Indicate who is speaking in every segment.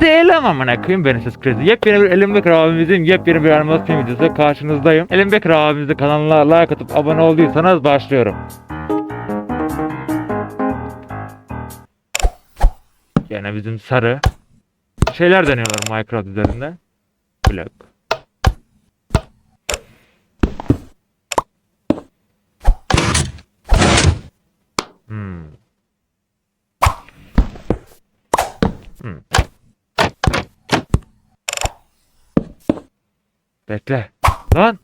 Speaker 1: Selam amına koyayım ben siz Crazy. Yepyeni bir Elim Bekir abimizin yepyeni bir animasyon videosu karşınızdayım. Elim Bekir abimizi kanalına like atıp abone olduysanız başlıyorum. Gene bizim sarı. Şeyler deniyorlar Minecraft üzerinde. Blok. Hmm. Hmm. Bekle. Lan!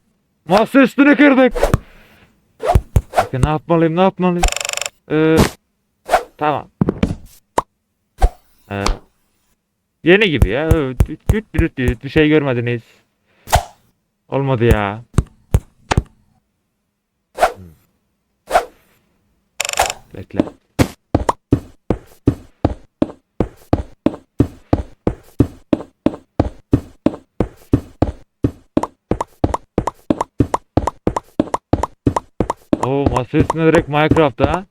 Speaker 1: Masa üstünü kırdık. Bakın ne yapmalıyım ne yapmalıyım. Ee, tamam. Ee, yeni gibi ya. Bir şey görmediniz. Olmadı ya. Bekle. Oo masa üstünde direkt Minecraft ha.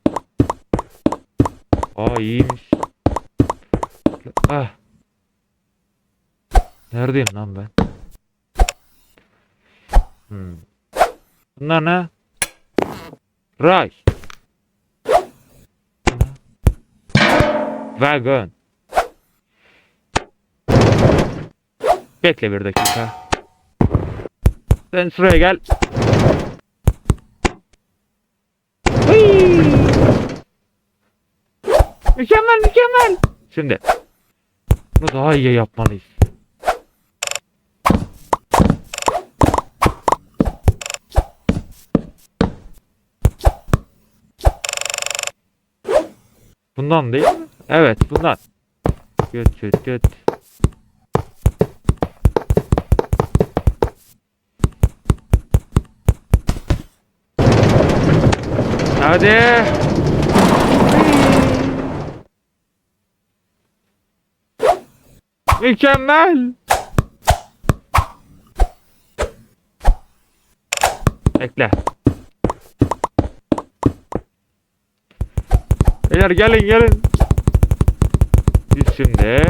Speaker 1: Aa iyiymiş. Ah. Neredeyim lan ben? Hmm. Bunlar ne? Ray. Wagon. Bekle bir dakika. Sen şuraya gel. Mükemmel mükemmel. Şimdi. Bunu daha iyi yapmalıyız. Bundan değil mi? Evet bundan. Göt göt göt. Hadi. Mükemmel. Bekle. Beyler gelin gelin. Biz şimdi.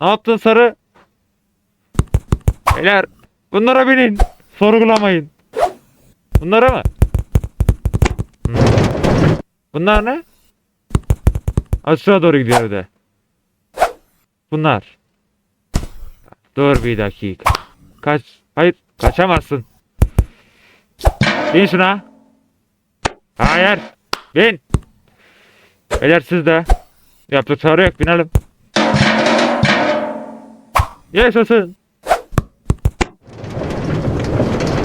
Speaker 1: Ne yaptın sarı? Beyler bunlara binin. Sorgulamayın. Bunlara mı? Hmm. Bunlar ne? Aşağı doğru gidiyor bir de. Bunlar. Dur bir dakika. Kaç. Hayır. Kaçamazsın. Bin şuna. Hayır. Bin. Beyler siz de. Yaptık çağrı yok. Binelim. Yaşasın.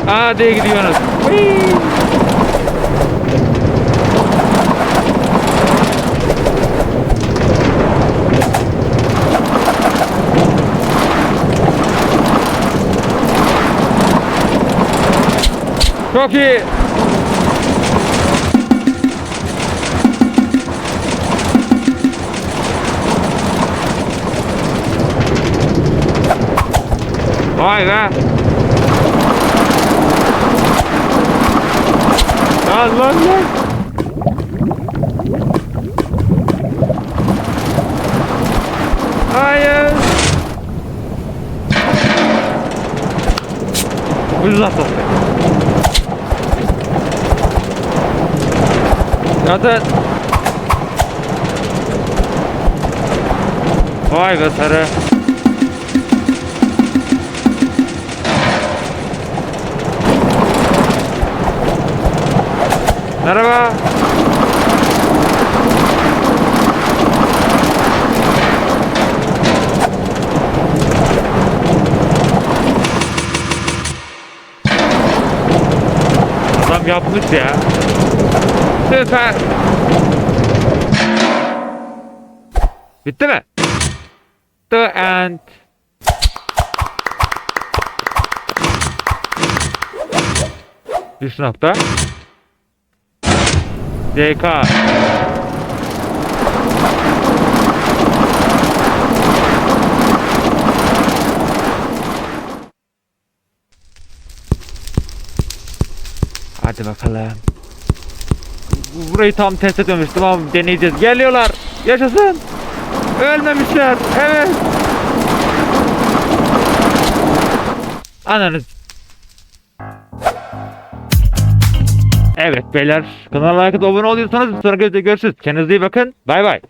Speaker 1: Hadi gidiyoruz. Whee! Çok iyi. Vay be. Lan lan lan. Hayır. Ucuz atlattı. Zaten Vay be sarı. Merhaba. Adam yapmış ya. 세상 밑에는 The Ant 일순 없다 제이카 عدم كلام Burayı tam test etmemiştim ama deneyeceğiz. Geliyorlar. Yaşasın. Ölmemişler. Evet. Ananız. Evet beyler kanala like abone oluyorsanız videoda görüşürüz. Kendinize iyi bakın. Bay bay.